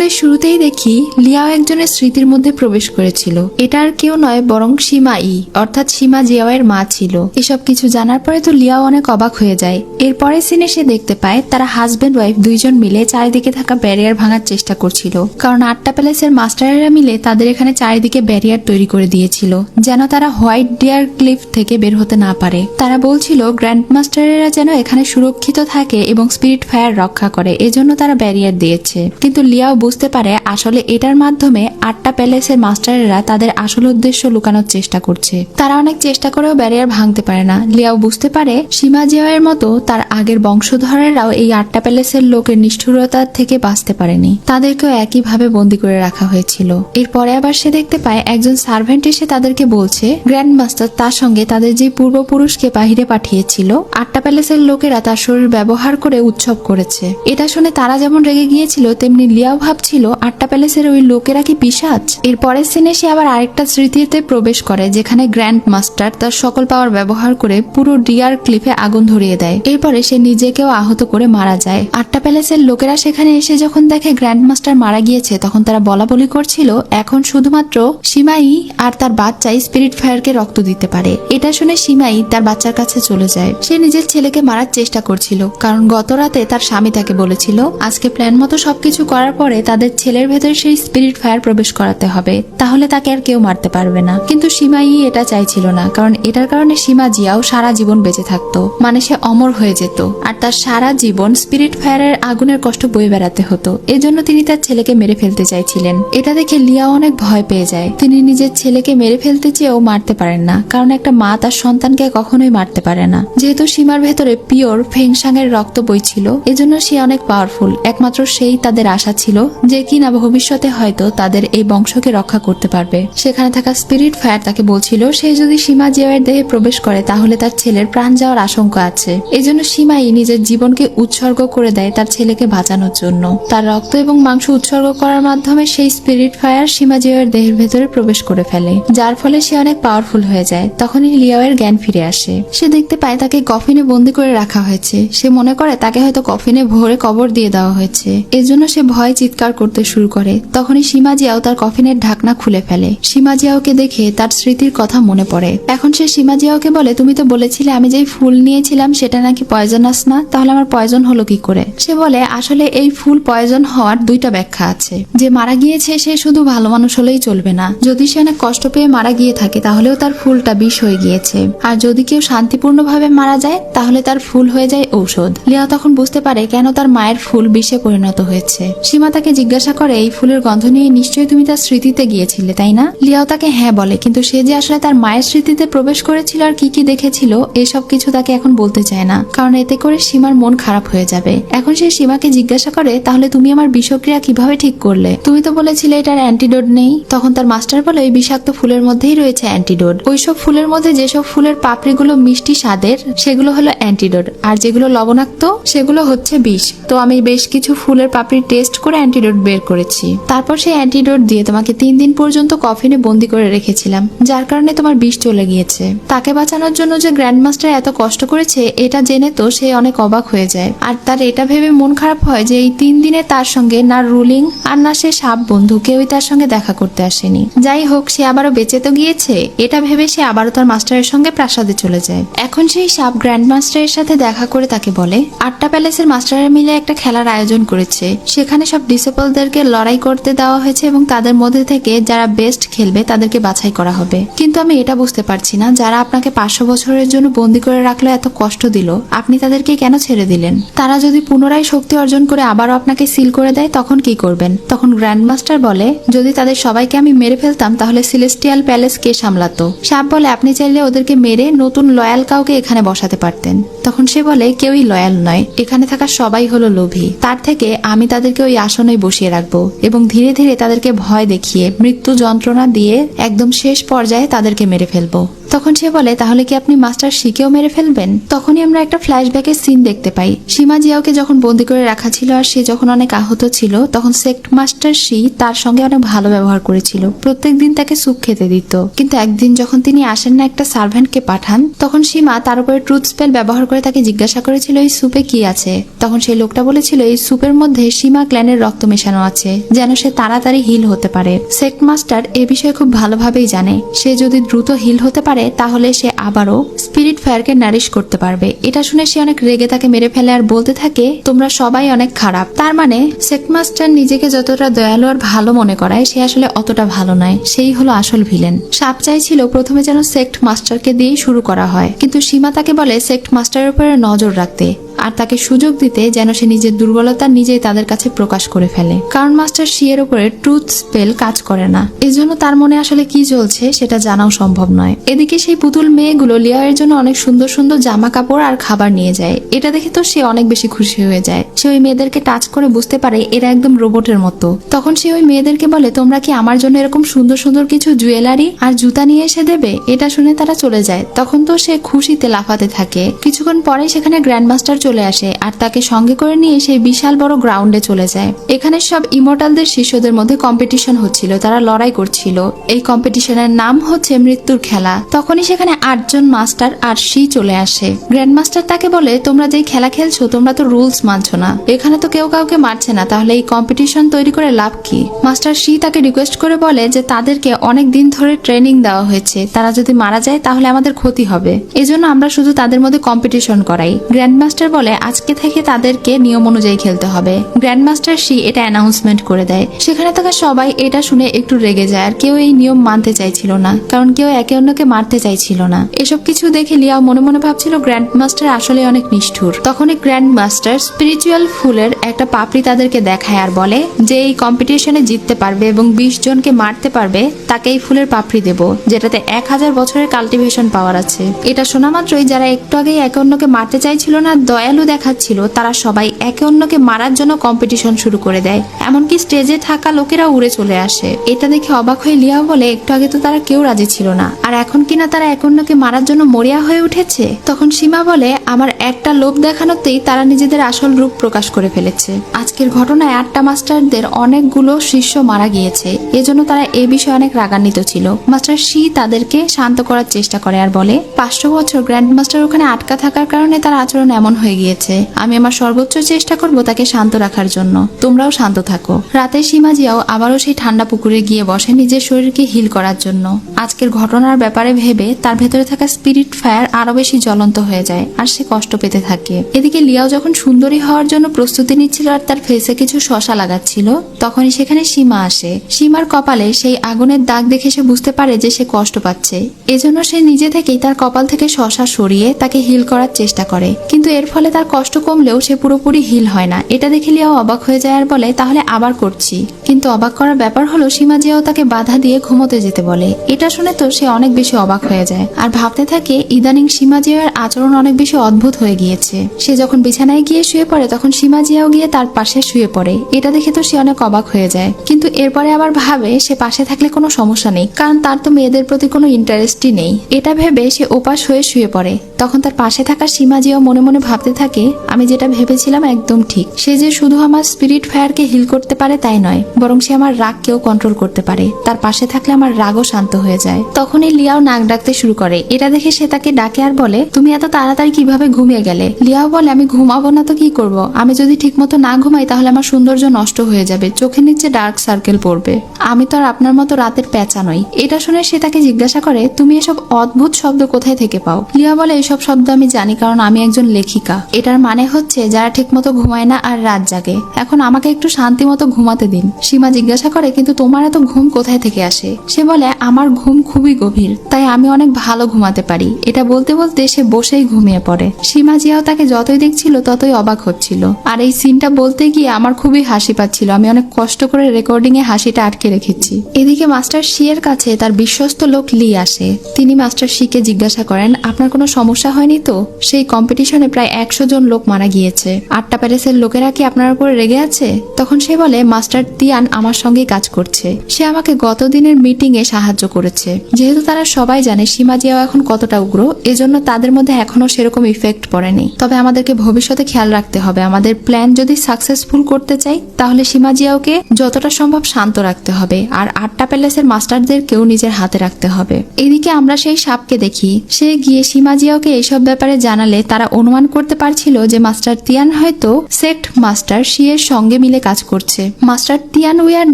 তাই শুরুতেই দেখি লিয়াও একজনের স্মৃতির মধ্যে প্রবেশ করেছিল। এটা আর কেউ নয়, বরং সীমা ই অর্থাৎ সীমা জিয়াওয়ের মা ছিল। এসব কিছু জানার পরে তো লিয়াও অনেক অবাক হয়ে যায়। এরপরে সিনে সে দেখতে পায়, তারা হাজবেন্ড ওয়াইফ দুইজন মিলে চারিদিকে থাকা ব্যারিয়ার ভাঙার চেষ্টা করছিল। কারণ আটটা প্যালেসের মাস্টারেরা মিলে তাদের এখানে চারিদিকে ব্যারিয়ার তৈরি করে দিয়েছিল, যেন তারা হোয়াইট ডিয়ার ক্লিফ থেকে বের হতে না পারে। তারা বলছিল গ্র্যান্ড মাস্টারেরা যেন এখানে সুরক্ষিত থাকে এবং স্পিরিট ফায়ার রক্ষা করে, এজন্য তারা ব্যারিয়ার দিয়েছে। কিন্তু লিয়াও বুঝতে পারে আসলে এটার মাধ্যমে আটটা প্যালেসের মাস্টারেরা তাদের আসল উদ্দেশ্য লুকানোর চেষ্টা করছে। তারা অনেক চেষ্টা করেও ব্যারিয়ার ভাঙতে পারে না। লিয়াও বুঝতে পারে সীমা জিয়াওয়ের মতো তার আগের বংশধরেরাও এই আটটা প্যালেসের লোকের নিষ্ঠুরতা থেকে বাঁচতে পারেনি। তাদেরকেও একইভাবে বন্দি করে রাখা হয়েছিল। এরপরে আবার সে দেখতে পায় একজন সার্ভেন্ট এসে তাদেরকে বলছে গ্র্যান্ড মাস্টার তার সঙ্গে তাদের যে পূর্বপুরুষকে বাহিরে পাঠিয়েছিল, আটটা প্যালেসের লোকেরা তার শরীর ব্যবহার করে উৎসব করেছে। এটা শুনে তারা যেমন রেগে গিয়েছিল, তেমনি লিয়াও ভাবছিল আটটা প্যালেসের ওই লোকেরা কি পিসাচ এর পরের সিনে সে আবার আরেকটা স্মৃতিতে প্রবেশ করে, যেখানে গ্র্যান্ড মাস্টার তার সকল পাওয়ার ব্যবহার করে পুরো ডিয়ার ক্লিফে আগুন ধরিয়ে দেয়। এরপরে সে নিজেকেও আহত করে মারা যায়। আটটা প্যালেসের লোকেরা সেখানে এসে যখন দেখে গ্র্যান্ড মাস্টার মারা গিয়েছে, তখন তারা বলা বলি করছিল, এখন শুধুমাত্র সীমাই আর তার বাচ্চাই স্পিরিট ফায়ারকে রক্ত দিতে পারে। এটা শুনে সীমাই তার বাচ্চার কাছে চলে যায়। সে নিজের ছেলেকে মারার চেষ্টা করছিল, কারণ গত রাতে তার স্বামী তাকে বলেছিল, আজকে প্ল্যান মতো সবকিছু করার পরে তাদের ছেলের ভেতরে সেই স্পিরিট ফায়ার প্রবেশ করাতে হবে। তাহলে তাকে আর কেউ মারতে পারবে না। কিন্তু সীমাই এটা চাইছিল না, কারণ এটার কারণে সীমা জিয়াও সারা জীবন বেঁচে থাকতো। মানে সে অমর হয়ে যেত। আর তার সারা জীবন স্পিরিট ফায়ারের আগুনের কষ্ট বয়ে বেড়াতে হতো। এজন্য তিনি তার ছেলেকে মেরে ফেলতে চাইছিলেন। এটা দেখে লিয়াও অনেক ভয় পেয়ে যায়। তিনি নিজের ছেলেকে মেরে ফেলতে চেয়েও মারতে পারেন না, কারণ একটা মা তার সন্তানকে কখনোই মারতে পারে না। যেহেতু সীমার ভেতরে পিওর ফেংসাংয়ের রক্ত বইছিল, এজন্য সে অনেক পাওয়ারফুল একমাত্র সেই তাদের আশা ছিল যে কিনা ভবিষ্যতে হয়তো তাদের এই বংশকে রক্ষা করতে পারবে। সেখানে থাকা স্পিরিট ফায়ার তাকে বলছিল, সে যদি সীমা জিয়াওয়ের দেহে প্রবেশ করে, তাহলে তার ছেলের প্রাণ যাওয়ার আশঙ্কা আছে। এজন্য সীমাই নিজের জীবনকে উৎসর্গ করে দেয় তার ছেলেকে বাঁচানোর জন্য। তার রক্ত এবং মাংস উৎসর্গ করার মাধ্যমে সেই স্পিরিট ফায়ার সীমা জিয়াওয়ের দেহের ভেতরে প্রবেশ করে ফেলে। যার ফলে সে অনেক পাওয়ারফুল হয়ে যায়। তখনই লিয়াওয়ের জ্ঞান ফিরে আসে। সে দেখতে পায় তাকে কফিনে বন্দি করে রাখা হয়েছে। সে মনে করে, তাকে হয়তো কফিনে ভরে কবর দিয়ে দেওয়া হয়েছে। এজন্য সে ভয় চিৎকার করতে শুরু করে, তখনই সীমা জিয়াও তার কফিনের ঢাকনা খুলে ফেলে। সীমা জিয়াওকে দেখে তার স্মৃতির কথা মনে পড়ে। এখন সে সীমা জিয়াওকে বলে, তুমি তো বলেছিলে আমি যেই ফুল নিয়েছিলাম সেটা নাকি পয়জনাস না, তাহলে আমার পয়জন হলো কি করে? সে বলে, আসলে এই ফুল পয়জন হওয়ার দুইটা ব্যাখ্যা আছে। যে মারা গিয়েছে সে শুধু ভালো মানুষ হলেই চলবে না। যদি সে অনেক কষ্ট পেয়ে মারা গিয়ে থাকে, তাহলেও তার ফুলটা বিষ হয়ে গিয়েছে। আর যদি কেউ শান্তিপূর্ণভাবে মারা যায়, তাহলে তার ফুল হয়ে যায় ঔষধ। লিয়া তখন বুঝতে পারে কেন তার মায়ের ফুল বিষে পরিণত হয়েছে। সীমা তাকে জিজ্ঞাসা করে, এই ফুলের গন্ধ নিয়ে নিশ্চয়ই তুমি তার স্মৃতিতে গিয়েছিলে, তাই না? লিয়াও তাকে হ্যাঁ বলে, কিন্তু সে যে আসলে তার মায়ের স্মৃতিতে প্রবেশ করেছিল আর কি কি দেখেছিল, এসব কিছু তাকে এখন বলতে চায় না, কারণ এতে করে সীমার মন খারাপ হয়ে যাবে। এখন সে সীমাকে জিজ্ঞাসা করে, তাহলে তুমি আমার বিষক্রিয়া কীভাবে ঠিক করলে? তুমি তো বলেছিলে এটার অ্যান্টিডোট নেই। তখন তার মাস্টার বলে এই বিষাক্ত ফুলের মধ্যেই রয়েছে অ্যান্টিডোট ওইসব ফুলের মধ্যে যেসব ফুলের পাপড়িগুলো মিষ্টি স্বাদের, সেগুলো হলো অ্যান্টিডোট আর যেগুলো লবণাক্ত, সেগুলো হচ্ছে বিষ। তো আমি বেশ কিছু ফুলের পাপড়ি টেস্ট করে অ্যান্টিডোট বের করেছি। তারপর সেই অ্যান্টিডোট দিয়ে তোমাকে তিন দিন পর্যন্ত কফিনে বন্দি করে রেখেছিলাম, যার কারণে তোমার বিষ চলে গিয়েছে। তাকে বাঁচানোর জন্য যে গ্র্যান্ড মাস্টার এত কষ্ট করেছে, এটা জেনে তো সে অনেক অবাক হয়ে যায়। আর তার এটা ভেবে মন খারাপ হয় যে এই তিন দিনে তার সঙ্গে না রুলিং আর না সে সাপ বন্ধু কেউই তার সঙ্গে দেখা করতে আসেনি। যাই হোক, সে আবারও বেঁচে তো গিয়েছে, এটা ভেবে সে আবারও তার মাস্টারের সঙ্গে প্রাসাদে চলে যায়। এখন সেই সাপ গ্র্যান্ড মাস্টারের সাথে দেখা করে তাকে বলে, আটটা প্যালেসের মাস্টাররা মিলে একটা খেলার আয়োজন করেছে। সেখানে সব ডিসেবলদেরকে লড়াই করতে দেওয়া হয়েছে এবং তাদের মধ্যে থেকে যারা বেস্ট খেলবে তাদেরকে বাছাই করা হবে। কিন্তু আমি এটা বুঝতে পারছি না, যারা আপনাকে পাঁচশো বছরের জন্য বন্দি করে রাখল, এত কষ্ট দিল, আপনি তাদেরকে কেন ছেড়ে দিলেন? তারা যদি পুনরায় শক্তি অর্জন করে আবারও আপনাকে সিল করে দেয়, তখন কি করবেন? তখন গ্র্যান্ড মাস্টার বলে, যদি তাদের সবাইকে আমি মেরে ফেলতাম, তাহলে সিলেস্টিয়াল প্যালেস কে সামলাতো? সাপ বলে, আপনি চাইলে ওদেরকে মেরে নতুন লয়াল কাউকে এখানে বসাতে পারতেন। তখন সে বলে, কেউই লয়াল নয়, এখানে থাকা সবাই হলো লোভী। তার থেকে আমি তাদেরকে ওই আসনেই বসিয়ে রাখব এবং ধীরে ধীরে তাদেরকে ভয় দেখিয়ে মৃত্যু যন্ত্রণা দিয়ে একদম শেষ পর্যায়ে তাদেরকে মেরে ফেলব। তখন সে বলে, তাহলে কি আপনি মাস্টার শিকেও মেরে ফেলবেন? তখনই আমরা একটা ফ্ল্যাশব্যাকের সিন দেখতে পাই। সীমা জিয়াওকে যখন বন্দি করে রাখা ছিল আর সে যখন অনেক আহত ছিল, তখন সেক্ট মাস্টার শি তার সঙ্গে অনেক ভালো ব্যবহার করেছিল। প্রত্যেক দিন তাকে স্যুপ খেতে দিত। কিন্তু একদিন যখন তিনি আসেন না একটা সার্ভেন্টকে পাঠান, তখন সীমা তার উপরে ট্রুথ স্পেল ব্যবহার করে তাকে জিজ্ঞাসা করেছিল, এই স্যুপে কি আছে? তখন সেই লোকটা বলেছিল, এই স্যুপের মধ্যে সীমা ক্ল্যানের রক্ত মেশানো আছে, যেন সে তাড়াতাড়ি হিল হতে পারে। সেক্ট মাস্টার এ বিষয়ে খুব ভালোভাবেই জানে। সে যদি দ্রুত হিল হতে পারে তাহলে সে আবারও স্পিরিট ফায়ারকে নারিশ করতে পারবে। এটা শুনে সে অনেক রেগে তাকে মেরে ফেলে আর বলতে থাকে, তোমরা সবাই অনেক খারাপ। তার মানে সেকমাস্টার নিজেকে যতটা দয়ালু আর ভালো মনে করায়, সে আসলে অতটা ভালো নয়। সেই হলো আসল ভিলেন সাপ চাইছিল প্রথমে যেন সেক্ট মাস্টারকে দিয়েই শুরু করা হয়। কিন্তু সীমা তাকে বলে সেক্ট মাস্টারের উপরে নজর রাখতে। আর তাকে সুযোগ দিতে যেন সে নিজের দুর্বলতা নিজেই তাদের কাছে প্রকাশ করে ফেলে। কারণ মাস্টার শিয়ের উপরে ট্রুথ স্পেল কাজ করে না। এজন্য তার মনে আসলে কি চলছে সেটা জানাও সম্ভব নয়। এদিকে সেই পুতুল মেয়েগুলো লিয়ার জন্য অনেক সুন্দর সুন্দর জামা কাপড় আর খাবার নিয়ে যায়। এটা দেখে তো সে অনেক বেশি খুশি হয়ে যায়। সে ওই মেয়েদেরকে টাচ করে বুঝতে পারে এরা একদম রোবটের মতো। তখন সে ওই মেয়েদেরকে বলে, তোমরা কি আমার জন্য এরকম সুন্দর সুন্দর কিছু জুয়েলারি আর জুতা নিয়ে এসে দেবে? এটা শুনে তারা চলে যায়। তখন তো সে খুশিতে লাফাতে থাকে। কিছুক্ষণ পরে সেখানে গ্র্যান্ড গ্র্যান্ডমাস্টার চলে আসে আর তাকে সঙ্গে করে নিয়ে সেই বিশাল বড় গ্রাউন্ডে চলে যায়। এখানে সব ইমোর্টালদের শিষ্যদের মধ্যে কম্পিটিশন হচ্ছিল, তারা লড়াই করছিল। এই কম্পিটিশনের নাম হচ্ছে মৃত্যুর খেলা। তখনই সেখানে আটজন মাস্টার আর শি চলে আসে। গ্র্যান্ডমাস্টার তাকে বলে, তোমরা যেই খেলা খেলছো, তোমরা তো রুলস মানছো না। এখানে তো কেউ কাউকে মারছে না, তাহলে এই কম্পিটিশন তৈরি করে লাভ কি? মাস্টার শি তাকে রিকোয়েস্ট করে বলে যে, তাদেরকে অনেক দিন ধরে ট্রেনিং দেওয়া হয়েছে। তারা যদি মারা যায়, তাহলে আমাদের ক্ষতি হবে। এজন্য আমরা শুধু তাদের মধ্যে কম্পিটিশন করাই। গ্র্যান্ডমাস্টার বলে আজকে থেকে তাদেরকে নিয়ম অনুযায়ী খেলতে হবে। গ্র্যান্ডমাস্টার শি এটা অ্যানাউন্সমেন্ট করে দেয়। সেখানে থাকা সবাই এটা শুনে একটু রেগে যায় আর কেউ এই নিয়ম মানতে চাইছিল না, কারণ কেউ একে অন্যকে মারতে চাইছিল না। এসব কিছু দেখে লিয়াও মনে মনে ভাবছিল গ্র্যান্ডমাস্টার আসলে অনেক নিষ্ঠুর। তখনই গ্র্যান্ডমাস্টার স্পিরিচুয়াল ফুলের একটা পাপড়ি তাদেরকে দেখায় আর বলে যে এই কম্পিটিশনে জিততে পারবে এবং বিশ জনকে মারতে পারবে, তাকে এই ফুলের পাপড়ি দেব, যেটাতে এক হাজার বছরের কাল্টিভেশন পাওয়ার আছে। এটা শোনা মাত্রই যারা একটু আগেই একে অন্যকে মারতে চাইছিল না দয়ালু দেখাচ্ছিল, তারা সবাই একে অন্যকে মারার জন্য কম্পিটিশন শুরু করে দেয়। এমনকি স্টেজে থাকা লোকেরা উড়ে চলে আসে। এটা দেখে অবাক হয়ে লিয়া বলে, একটু আগে তো তারা কেউ রাজি ছিল না। আর এখন কিনা তারা এক অন্যকে মারার জন্য মরিয়া হয়ে উঠেছে? তখন সীমা বলে, আমার একটা লোভ দেখানোতেই তারা নিজেদের আসল রূপ প্রকাশ করে ফেলেছে। আজকের ঘটনায় আটটা মাস্টারদের অনেকগুলো শিষ্য মারা গিয়েছে। এজন্য তারা এ বিষয়ে অনেক রাগান্বিত ছিল। মাস্টার শি তাদেরকে শান্ত করার চেষ্টা করে আর বলে, পাঁচশো বছর গ্র্যান্ড মাস্টার ওখানে আটকা থাকার কারণে তার আচরণ এমন হয়ে গিয়েছে আমি আমার সর্বোচ্চ চেষ্টা করব তাকে শান্ত রাখার জন্য। তোমরাও শান্ত থাকো। রাতে সীমা জিয়াও আবারও সেই ঠান্ডা পুকুরে গিয়ে বসে নিজের শরীরকে হিল করার জন্য। আজকের ঘটনার ব্যাপারে ভেবে তার ভেতরে থাকা স্পিরিট ফায়ার আরও বেশি জ্বলন্ত হয়ে যায় আর সে কষ্ট পেতে থাকে। এদিকে লিয়াও যখন সুন্দরী হওয়ার জন্য প্রস্তুতি নিচ্ছিল আর তার ফেসে কিছু শশা লাগাচ্ছিল, তখনই সেখানে সীমা আসে। সীমার কপালে সেই আগুনের দাগ দেখে সে বুঝতে পারে যে সে কষ্ট পাচ্ছে। এজন্য সে নিজে থেকেই তার কপাল থেকে শশা সরিয়ে তাকে হিল করার চেষ্টা করে। কিন্তু এর ফলে তার কষ্ট কমলেও সে পুরোপুরি হিল হয় না। এটা দেখে লিয়াও অবাক হয়ে যায় আর বলে, তাহলে আবার করছি। কিন্তু অবাক করার ব্যাপার হলো, সীমা জিয়াও তাকে বাধা দিয়ে ঘুমোতে যেতে বলে। এটা শুনে তো সে অনেক বেশি অবাক হয়ে যায়। আর ভাবতে থাকে, ইদানিং সীমা জিয়ার আচরণ অনেক বেশি অদ্ভুত হয়ে গিয়েছে। সে যখন বিছানায় গিয়ে শুয়ে পড়ে, তখন সীমা জিয়াও গিয়ে তার পাশে শুয়ে পড়ে। এটা দেখে তো সে অনেক অবাক হয়ে যায়। কিন্তু এরপরে আবার ভাবে, সে পাশে থাকলে কোনো সমস্যা নেই, কারণ তার তো মেয়েদের প্রতি কোনো ইন্টারেস্টই নেই। এটা ভেবে সে ওপাশ হয়ে শুয়ে পড়ে। তখন তার পাশে থাকা সীমা জিয়াও মনে মনে ভাবতে থাকে, আমি যেটা ভেবেছিলাম একদম ঠিক। সে যে শুধু আমার স্পিরিট ফায়ারকে হিল করতে পারে তাই নয়, বরং সে আমার রাগকেও কন্ট্রোল করতে পারে। তার পাশে থাকলে আমার রাগও শান্ত হয়ে যায়। তখনই লিয়াও নাক ডাকতে শুরু করে। এটা দেখে সে তাকে ডাকে আর বলে, তুমি এত তাড়াতাড়ি কীভাবে ঘুমিয়ে গেলে? লিয়াও বলে, আমি ঘুমাবো না তো কি করব? আমি যদি ঠিকমতো না ঘুমাই তাহলে আমার সৌন্দর্য নষ্ট হয়ে যাবে, চোখের নিচে ডার্ক সার্কেল পড়বে। আমি তো আর আপনার মতো রাতের পেঁচা নই। এটা শুনে সে তাকে জিজ্ঞাসা করে, তুমি এসব অদ্ভুত শব্দ কোথায় থেকে পাও? লিয়া বলে, এসব শব্দ আমি জানি, কারণ আমি একজন লেখিকা। এটার মানে হচ্ছে যারা ঠিকমতো ঘুমায় না আর রাত জাগে। এখন আমাকে একটু শান্তি মতো ঘুমাতে দিন। সীমা জিজ্ঞাসা করে, কিন্তু তোমার এত ঘুম কোথায় থেকে আসে? সে বলে, আমার ঘুম খুবই গভীর, তাই আমি অনেক ভালো ঘুমাতে পারি। এটা বলতে বলতে সে বসেই ঘুমিয়ে পড়ে। সীমা জিয়াও তাকে যতই দেখছিল, ততই অবাক হচ্ছিল। আর এই সিনটা বলতে গিয়ে আমার খুবই হাসি পাচ্ছিল। আমি অনেক কষ্ট করে রেকর্ডিং এ হাসিটা আটকে রেখেছি। এদিকে মাস্টার শি এর কাছে তার বিশ্বস্ত লোক লি আসে। তিনি মাস্টার শিকে জিজ্ঞাসা করেন, আপনার কোনো সমস্যা হয়নি তো? সেই কম্পিটিশনে প্রায় একশো জন লোক মারা গিয়েছে। আটটা প্যালেসের লোকেরা কি আপনার উপরে রেগে আছে? তখন সে বলে, মাস্টার তিয়ান আমার সঙ্গেই কাজ করছে। সে আমাকে গত দিনের মিটিং এ সাহায্য করেছে। যেহেতু তারা সবাই জানে সীমা জিয়াও এখন কতটা উগ্র, এজন্য তাদের মধ্যে এখনও সেরকম ইফেক্ট পড়েনি। তবে আমাদেরকে ভবিষ্যতে খেয়াল রাখতে হবে। আমাদের প্ল্যান যদি সাকসেসফুল করতে চাই, তাহলে সীমা জিয়াওকে যতটা সম্ভব শান্ত রাখতে হবে আর আটটা প্যালেসের মাস্টারদেরকেও নিজের হাতে রাখতে হবে। এদিকে আমরা সেই সাপকে দেখি। সে গিয়ে সীমা জিয়াওকে এইসব ব্যাপারে জানালে তারা অনুমান করতে পারছিল যে মাস্টার তিয়ান হয়তো সেক্ট মাস্টার শিয়ের সঙ্গে মিলে কাজ করছে। মাস্টার তিয়ান উইয়ার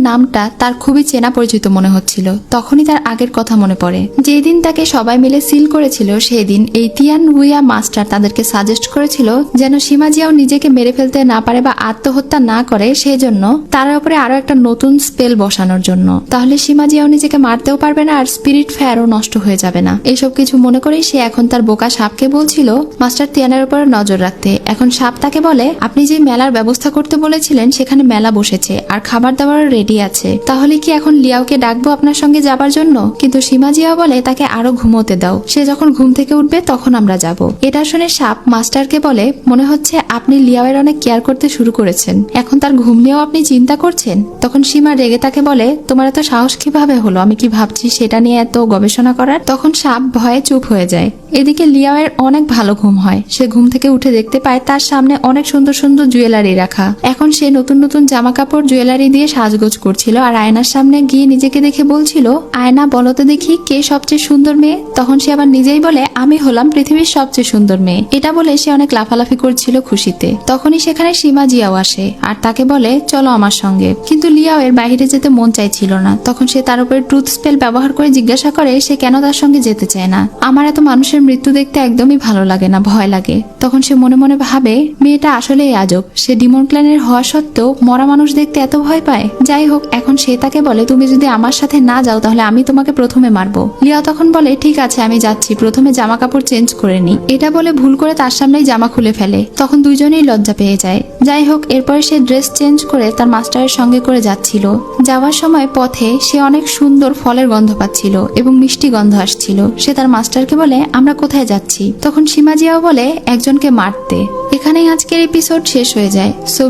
নামটা তার খুবই চেনা পরিচিত মনে হচ্ছিল। তখনই তার আগের কথা মনে পড়ে। যেদিন তাকে সবাই মিলে সিল করেছিল সেই দিন এই তিয়ান উইয়া মাস্টার তাদেরকে সাজেস্ট করেছিল যেন সীমা জিয়াও নিজেকে মেরে ফেলতে না পারে বা আত্মহত্যা না করে সেই জন্য তার উপরে আরও একটা নতুন স্পেল বসানোর জন্য। তাহলে সীমা জিয়াও নিজেকে মারতেও পারবে না আর স্পিরিট ফায়ারও নষ্ট হয়ে যাবে না। এইসব কিছু মনে করেই সে এখন তার বোকা সাপকে বলছিল, মাস্টার তিয়ানের উপর নজর রাখতে। এখন সাপ তাকে বলে, আপনি যে মেলার ব্যবস্থা করতে বলেছিলেন, সেখানে মেলা বসেছে, আর খাবার দাবার রেডি আছে। তাহলে কি এখন লিয়াওকে ডাকবো আপনার সঙ্গে যাবার জন্য? কিন্তু সীমা জিয়া বলে, তাকে আরও ঘুমোতে দাও। সে যখন ঘুম থেকে উঠবে, তখন আমরা যাব। এটা শুনে সাপ মাস্টারকে বলে, মনে হচ্ছে আপনি লিয়াওয়ের অনেক কেয়ার করতে শুরু করেছেন। এখন তার ঘুম নিয়েও আপনি চিন্তা করছেন? তখন সীমা রেগে তাকে বলে, তোমার এত সাহস কীভাবে হলো? আমি কি ভাবছি সেটা নিয়ে এত গবেষণা করার? তখন সাপ ভয়ে চুপ হয়ে যায়। এদিকে লিয়াওয়ের অনেক ভালো ঘুম হয়। সে ঘুম থেকে উঠে দেখতে পায় তার সামনে অনেক সুন্দর সুন্দর জুয়েলারি রাখা। এখন সে নতুন নতুন জামা কাপড় জুয়েলারি দিয়ে সাজগোজ করছিল আর আয়নার সামনে গিয়ে নিজেকে দেখে বলছিল, আয়না, বলো তো দেখি কে সবচেয়ে সুন্দর মেয়ে? তখন সে আবার নিজেই বলে, আমি হলাম পৃথিবীর সবচেয়ে সুন্দর মেয়ে। এটা বলে সে অনেক লাফালাফি করছিল খুশিতে। তখনই সেখানে সীমা জিয়াও আসে আর তাকে বলে, চলো আমার সঙ্গে। কিন্তু লিয়াও এর বাইরে যেতে মন চাইছিল না। তখন সে তার উপরে ট্রুথ স্পেল ব্যবহার করে জিজ্ঞাসা করে, সে কেন তার সঙ্গে যেতে চায় না? আমার এত মানুষের মৃত্যু দেখতে একদমই ভালো লাগে না, ভয় লাগে। তখন সে মনে মনে ভাবে, মেয়েটা আসলেই আজব। সে ডিমন ক্ল্যানের হওয়া সত্ত্বেও মরা মানুষ দেখতে এত ভয় পায়। যাই হোক, এখন সে তাকে বলে, তুমি যদি আমার সাথে না যাও, তাহলে আমি তোমাকে প্রথমে মারবো। লিয়া তখন বলে, ঠিক আছে, আমি যাচ্ছি। প্রথমে জামা কাপড় চেঞ্জ করে নি। এটা বলে ভুল করে তার সামনেই জামা খুলে ফেলে। তখন দুজনেই লজ্জা পেয়ে যায়। যাই হোক, এরপরে সে ড্রেস চেঞ্জ করে তার মাস্টারের সঙ্গে করে যাচ্ছিল। যাওয়ার সময় পথে সে অনেক সুন্দর ফলের গন্ধ পাচ্ছিল এবং মিষ্টি গন্ধ আসছিল। সে তার মাস্টারকে বলে, আমরা কোথায় যাচ্ছি? তখন সীমাজিয়াও বলে, একজনকে মারতে। এখানেই আজকের এপিসোড শেষ হয়ে যায়। সো